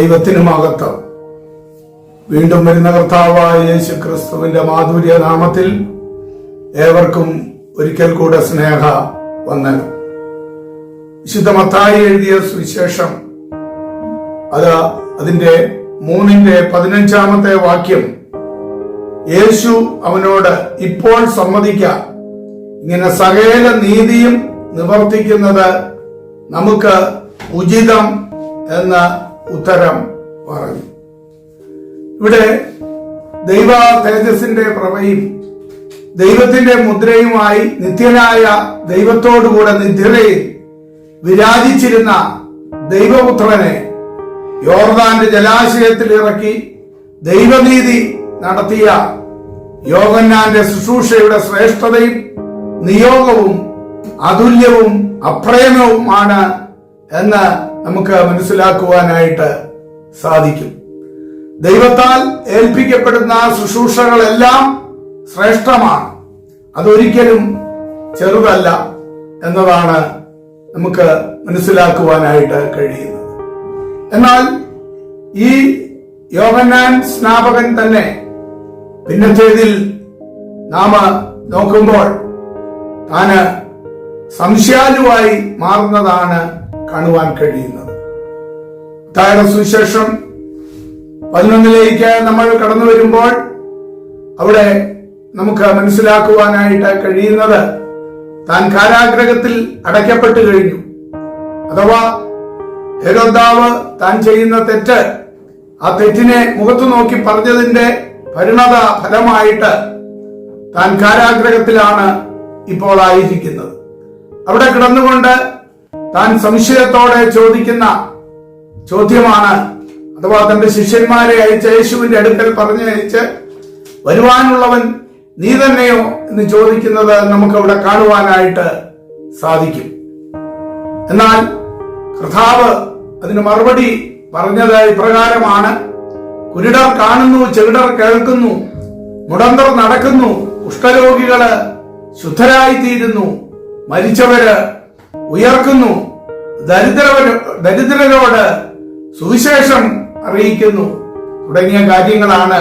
ദൈവത്തിന് മഹത്വം വീണ്ടും വരുന്ന കർത്താവായ യേശു ക്രിസ്തുവിന്റെ മാധുര്യ നാമത്തിൽ ഏവർക്കും ഒരിക്കൽ കൂടെ സ്നേഹ വന്ദനം. വിശുദ്ധ മത്തായി എഴുതിയ സുവിശേഷം അത് അതിന്റെ മൂന്നിന്റെ പതിനഞ്ചാമത്തെ വാക്യം യേശു അവനോട് ഇപ്പോൾ സമ്മതിക്കാം ഇങ്ങനെ സകല നീതിയും നിവർത്തിക്കുന്നത് നമുക്ക് ഉചിതം എന്ന ഉത്തരം പറഞ്ഞു. ഇവിടെ ദൈവ തേജസിന്റെ പ്രഭയും ദൈവത്തിന്റെ മുദ്രയുമായി നിത്യനായ ദൈവത്തോടുകൂടെ നിത്യതയിൽ വിരാജിച്ചിരുന്ന ദൈവപുത്രനെ യോർദാന്റെ ജലാശയത്തിൽ ഇറക്കി ദൈവനീതി നടത്തിയ യോഗന്നാന്റെ ശുശ്രൂഷയുടെ ശ്രേഷ്ഠതയും നിയോഗവും അതുല്യവും അപ്രേമവുമാണ് എന്ന് നമുക്ക് മനസ്സിലാക്കുവാനായിട്ട് സാധിക്കും. ദൈവത്താൽ ഏൽപ്പിക്കപ്പെടുന്ന ശുശ്രൂഷകളെല്ലാം ശ്രേഷ്ഠമാണ്. അതൊരിക്കലും ചെറുതല്ല എന്നതാണ് നമുക്ക് മനസ്സിലാക്കുവാനായിട്ട് കഴിയുന്നത്. എന്നാൽ ഈ യോഗന്നാൻ സ്നാപകൻ തന്നെ പിന്നത്തേതിൽ നാം നോക്കുമ്പോൾ താന് സംശയാലുവായി മാറുന്നതാണ് കാണുവാൻ കഴിയുന്നത്. താഴെ സുവിശേഷം പതിനൊന്നിലേക്ക് നമ്മൾ കടന്നു വരുമ്പോൾ അവിടെ നമുക്ക് മനസ്സിലാക്കുവാനായിട്ട് കഴിയുന്നത് താൻ കാരാഗ്രഹത്തിൽ അടയ്ക്കപ്പെട്ടു കഴിഞ്ഞു. അഥവാ ഹെരോദാവ് താൻ ചെയ്യുന്ന തെറ്റ് ആ തെറ്റിനെ മുഖത്തു നോക്കി പറഞ്ഞതിന്റെ പരിണത ഫലമായിട്ട് താൻ കാരാഗ്രഹത്തിലാണ് ഇപ്പോൾ ആയിരിക്കുന്നത്. അവിടെ കിടന്നുകൊണ്ട് താൻ സംശയത്തോടെ ചോദിക്കുന്ന ചോദ്യമാണ്. അഥവാ തന്റെ ശിഷ്യന്മാരെ അയച്ച യേശുവിന്റെ അടുക്കൽ പറഞ്ഞയച്ച് വരുവാനുള്ളവൻ നീ തന്നെയോ എന്ന് ചോദിക്കുന്നത് നമുക്ക് അവിടെ കാണുവാനായിട്ട് സാധിക്കും. എന്നാൽ കർത്താവ് അതിന് മറുപടി പറഞ്ഞത് ഇപ്രകാരമാണ്. കുരുടർ കാണുന്നു ചെവിടർ കേൾക്കുന്നു മുടന്തർ നടക്കുന്നു കുഷ്ഠരോഗികൾ ശുദ്ധരായിത്തീരുന്നു മരിച്ചവര് ഉയർക്കുന്നു. ദരിദ്രരോട് സുവിശേഷം അറിയിക്കുന്നു. തുടങ്ങിയ കാര്യങ്ങളാണ്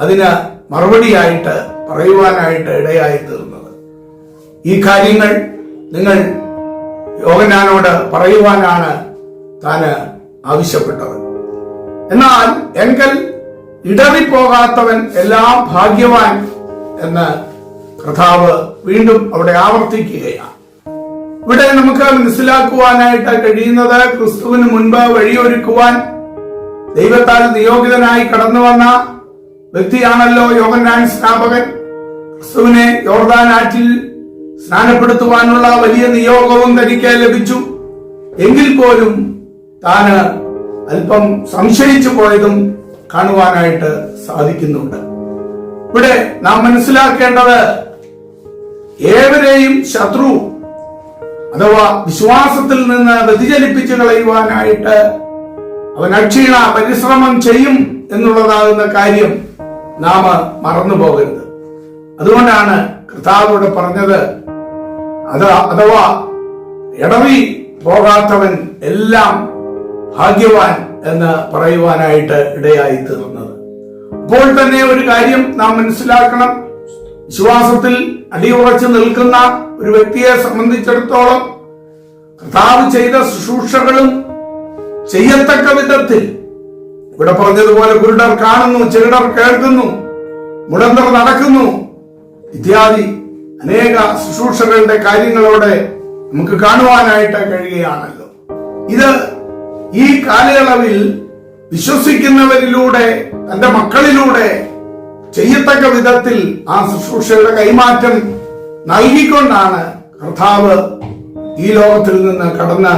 അതിന് മറുപടിയായിട്ട് പറയുവാനായിട്ട് ഇടയായി തീർന്നത്. ഈ കാര്യങ്ങൾ നിങ്ങൾ യോഗനാനോട് പറയുവാനാണ് താന് ആവശ്യപ്പെട്ടത് എന്നാൽ എങ്കൽ ഇടറിപ്പോകാത്തവൻ എല്ലാം ഭാഗ്യവാൻ എന്ന് കർത്താവ് വീണ്ടും അവിടെ ആവർത്തിക്കുകയാണ്. ഇവിടെ നമുക്ക് മനസ്സിലാക്കുവാനായിട്ട് കഴിയുന്നത് ക്രിസ്തുവിന് മുൻപ് വഴിയൊരുക്കുവാൻ ദൈവത്താൽ നിയോഗിതനായി കടന്നു വന്ന വ്യക്തിയാണല്ലോ യോഗനാൻ സ്നാപകൻ. ക്രിസ്തുവിനെ യോർദാൻ ആറ്റിൽ സ്നാനപ്പെടുത്തുവാനുള്ള വലിയ നിയോഗവും തനിക്ക് ലഭിച്ചു. എങ്കിൽ പോലും താന് അല്പം സംശയിച്ചു പോയതും കാണുവാനായിട്ട് സാധിക്കുന്നുണ്ട്. ഇവിടെ നാം മനസ്സിലാക്കേണ്ടത് ഏവരെയും ശത്രു അഥവാ വിശ്വാസത്തിൽ നിന്ന് വ്യതിചലിപ്പിച്ചു കളയുവാനായിട്ട് അവൻ അക്ഷീണ പരിശ്രമം ചെയ്യും എന്നുള്ളതാകുന്ന കാര്യം നാം മറന്നു പോകരുത്. അതുകൊണ്ടാണ് കർത്താവോട് പറഞ്ഞത് അത് അഥവാ ഇടവി പോകാത്തവൻ എല്ലാം ഭാഗ്യവാൻ എന്ന് പറയുവാനായിട്ട് ഇടയായി തീർന്നത്. അപ്പോൾ തന്നെ ഒരു കാര്യം നാം മനസ്സിലാക്കണം. വിശ്വാസത്തിൽ അടിയുറച്ചു നിൽക്കുന്ന ഒരു വ്യക്തിയെ സംബന്ധിച്ചിടത്തോളം കർത്താവ് ചെയ്ത ശുശ്രൂഷകളും ചെയ്യത്തക്ക വിധത്തിൽ. ഇവിടെ പറഞ്ഞതുപോലെ കുരുടർ കാണുന്നു ചെറുടർ കേൾക്കുന്നു മുടന്തർ നടക്കുന്നു ഇത്യാദി അനേക ശുശ്രൂഷകളുടെ കാര്യങ്ങളോടെ നമുക്ക് കാണുവാനായിട്ട് കഴിയുകയാണല്ലോ. ഇത് ഈ കാലയളവിൽ വിശ്വസിക്കുന്നവരിലൂടെ തന്റെ മക്കളിലൂടെ ചെയ്യത്തക്ക വിധത്തിൽ ആ ശുശ്രൂഷയുടെ കൈമാറ്റം നൽകിക്കൊണ്ടാണ് കർത്താവ് ഈ ലോകത്തിൽ നിന്ന് കടന്ന്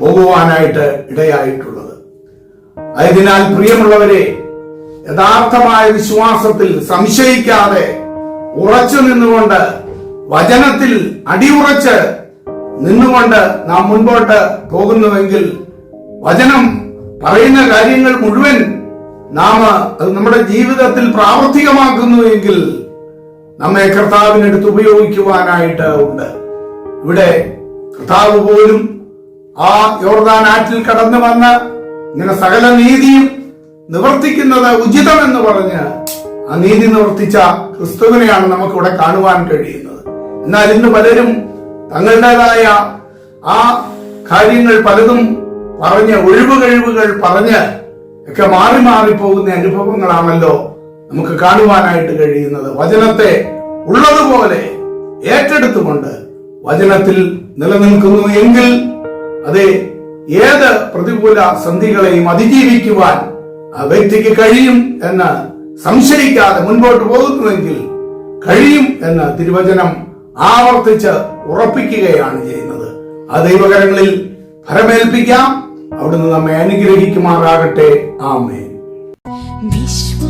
പോകുവാനായിട്ട് ഇടയായിട്ടുള്ളത്. ആയതിനാൽ പ്രിയമുള്ളവരെ യഥാർത്ഥമായ വിശ്വാസത്തിൽ സംശയിക്കാതെ ഉറച്ചു നിന്നുകൊണ്ട് വചനത്തിൽ അടിയുറച്ച് നിന്നുകൊണ്ട് നാം മുൻപോട്ട് പോകുന്നുവെങ്കിൽ വചനം പറയുന്ന കാര്യങ്ങൾ മുഴുവൻ നാം നമ്മുടെ ജീവിതത്തിൽ പ്രാവർത്തികമാക്കുന്നുവെങ്കിൽ നമ്മെ കർത്താവിനെടുത്ത് ഉപയോഗിക്കുവാനായിട്ട് ഉണ്ട്. ഇവിടെ കർത്താവ് പോലും ആ യോർദാൻ ആറ്റിൽ കടന്നു വന്ന് ഇങ്ങനെ സകല നീതിയും നിവർത്തിക്കുന്നത് ഉചിതമെന്ന് പറഞ്ഞ് ആ നീതി നിവർത്തിച്ച ക്രിസ്തുവിനെയാണ് നമുക്കിവിടെ കാണുവാൻ കഴിയുന്നത്. എന്നാൽ ഇന്ന് പലരും തങ്ങളുടേതായ ആ കാര്യങ്ങൾ പലതും പറഞ്ഞ് ഒഴിവ് കഴിവുകൾ പറഞ്ഞ് ഒക്കെ മാറി മാറി പോകുന്ന അനുഭവങ്ങളാണല്ലോ നമുക്ക് കാണുവാനായിട്ട് കഴിയുന്നത് വചനത്തെ ഉള്ളതുപോലെ ഏറ്റെടുത്തുകൊണ്ട് വചനത്തിൽ നിലനിൽക്കുന്നു എങ്കിൽ അത് ഏത് പ്രതികൂല സന്ധികളെയും അതിജീവിക്കുവാൻ ആ വ്യക്തിക്ക് കഴിയും എന്ന് സംശയിക്കാതെ മുൻപോട്ട് പോകുന്നുവെങ്കിൽ കഴിയും എന്ന് തിരുവചനം ആവർത്തിച്ച് ഉറപ്പിക്കുകയാണ് ചെയ്യുന്നത്. ആ ദൈവകരങ്ങളിൽ ഫലമേൽപ്പിക്കാം അവിടുന്ന് നമ്മെ അനുഗ്രഹിക്കുമാറാകട്ടെ. ആമേ ജീവിത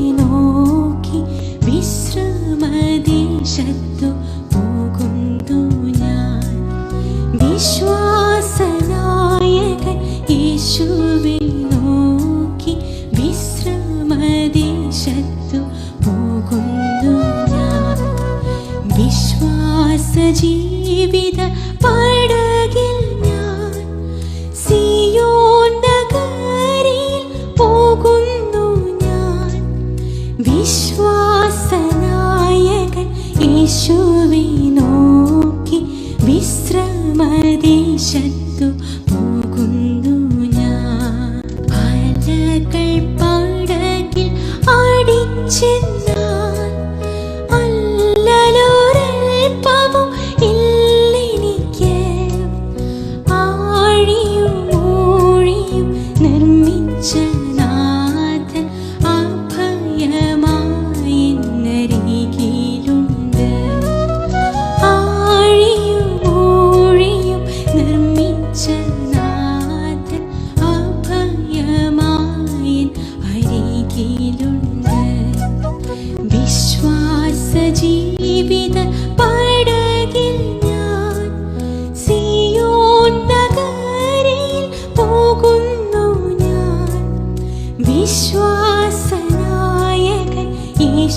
വിശ്വാസ ജീവിത പടകിൽ ഞാൻ സിയോൻ നഗരിൽ പോകുന്നു ഞാൻ. വിശ്വാസനായകൻ യേശുവിനോക്കി നോക്കി വിശ്രമദേശത്തു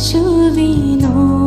വിശ്വാസനായകൻ യേശുവെ നോക്കി